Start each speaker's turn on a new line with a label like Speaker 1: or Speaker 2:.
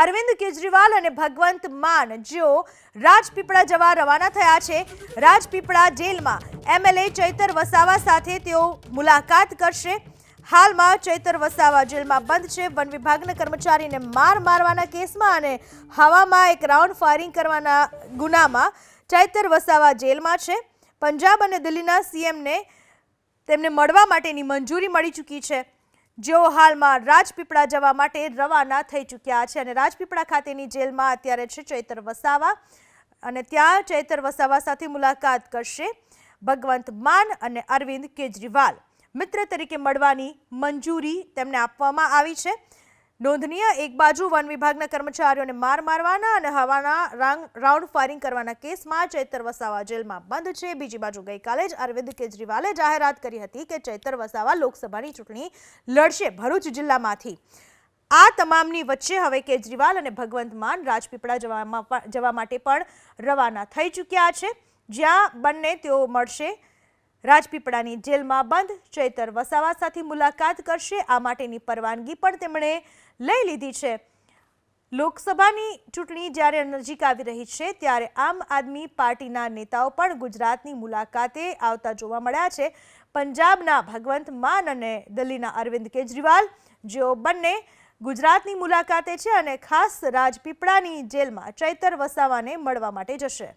Speaker 1: અરવિંદ કેજરીવાલ અને ભગવંત માન, જેઓ રાજપીપળા જવા રવાના થયા છે. રાજપીપળા જેલમાં એમએલએ ચૈતર વસાવા સાથે તેઓ મુલાકાત કરશે. હાલમાં ચૈતર વસાવા જેલમાં બંધ છે. વન વિભાગના કર્મચારીને માર મારવાના કેસમાં અને હવામાં એક રાઉન્ડ ફાયરિંગ કરવાના ગુનામાં ચૈતર વસાવા જેલમાં છે. પંજાબ અને દિલ્હીના સીએમને તેમને મળવા માટેની મંજૂરી મળી ચૂકી છે. જેઓ હાલમાં રાજપીપળા જવા માટે રવાના થઈ ચૂક્યા છે અને રાજપીપળા ખાતેની જેલમાં અત્યારે છે ચૈતર વસાવા અને ત્યાં ચૈતર વસાવા સાથે મુલાકાત કરશે ભગવંત માન અને અરવિંદ કેજરીવાલ. મિત્ર તરીકે મળવાની મંજૂરી તેમને આપવામાં આવી છે. નોંધનીય એક બાજુ વન વિભાગના કર્મચારીઓને માર મારવાના અને હવાના રાઉન્ડ ફાયરિંગ કરવાના કેસમાં ચૈતર વસાવા જેલમાં બંધ છે. બીજી બાજુ ગઈકાલે જ અરવિંદ કેજરીવાલે જાહેરાત કરી હતી કે ચૈતર વસાવા લોકસભાની ચૂંટણી લડશે ભરૂચ જિલ્લામાંથી. આ તમામની વચ્ચે હવે કેજરીવાલ અને ભગવંત માન રાજપીપળા જવા માટે પણ રવાના થઈ ચૂક્યા છે. જ્યાં બંને તેઓ મળશે રાજપીપળાની જેલમાં બંધ, ચૈતર વસાવા સાથે મુલાકાત કરશે. આ માટેની પરવાનગી પણ તેમણે લઈ લીધી છે. લોકસભાની ચૂંટણી જ્યારે નજીક આવી રહી છે, ત્યારે આમ આદમી પાર્ટીના નેતાઓ પણ ગુજરાતની મુલાકાતે આવતા જોવા મળ્યા છે. પંજાબના ભગવંત માન અને દિલ્હીના અરવિંદ કેજરીવાલ, જેઓ બંને ગુજરાતની મુલાકાતે છે અને ખાસ રાજપીપળાની જેલમાં ચૈતર વસાવાને મળવા માટે જશે.